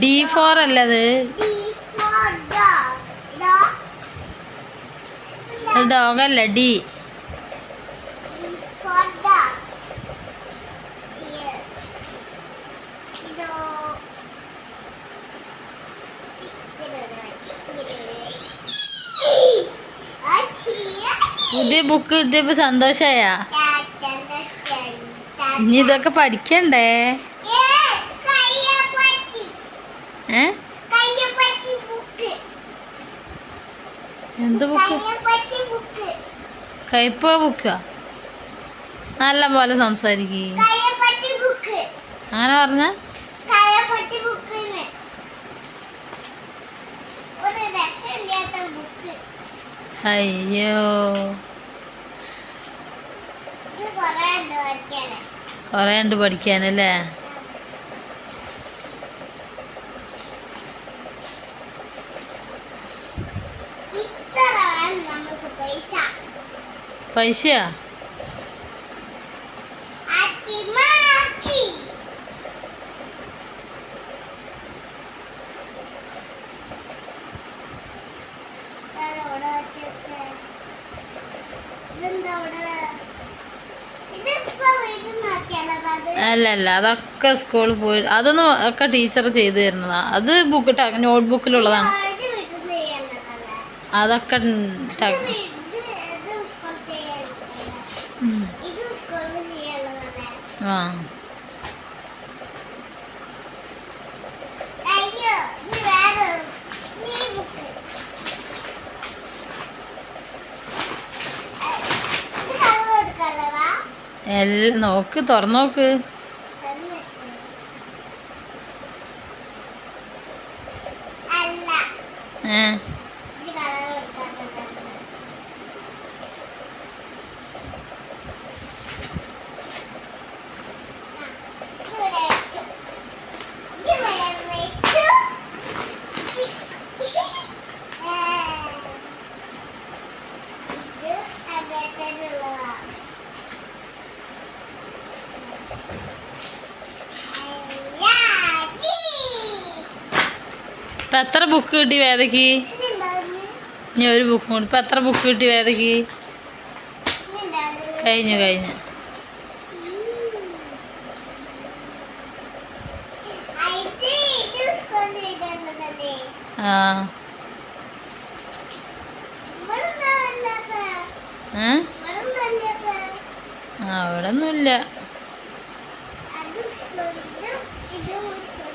D for അല്ലത്. Dog അല്ല D. പുതിയ ബുക്ക് കിട്ടിയപ്പോ സന്തോഷായ ഇനി ഇതൊക്കെ പഠിക്കണ്ടേ എന്ത് ബുക്ക്? കയ്പ ബുക്കാ? നല്ല പോലെ സംസാരിക്കേ. അങ്ങനെ പറഞ്ഞ? അയ്യോ. കൊറേ. ഉണ്ട് പഠിക്കാനല്ലേ? അല്ല അല്ല അതൊക്കെ സ്കൂളിൽ പോയി. അതൊന്നും ഒക്കെ ടീച്ചർ ചെയ്തു തരുന്നതാ. അത് ബുക്ക് നോട്ട് ബുക്കിലുള്ളതാണ്? അതൊക്കെ എല്ലാം നോക്ക് തുറന്നു നോക്ക് ഏ. ഇപ്പം എത്ര ബുക്ക് കിട്ടി ഇതെന്താന്ന്? ഇനി ഒരു ബുക്ക് കൂടി ഇപ്പം എത്ര ബുക്ക് കിട്ടി ഇതെന്താന്ന്? കഴിഞ്ഞു കഴിഞ്ഞു? ആ അവിടെ ഒന്നുമില്ല Йдемо, йдемо.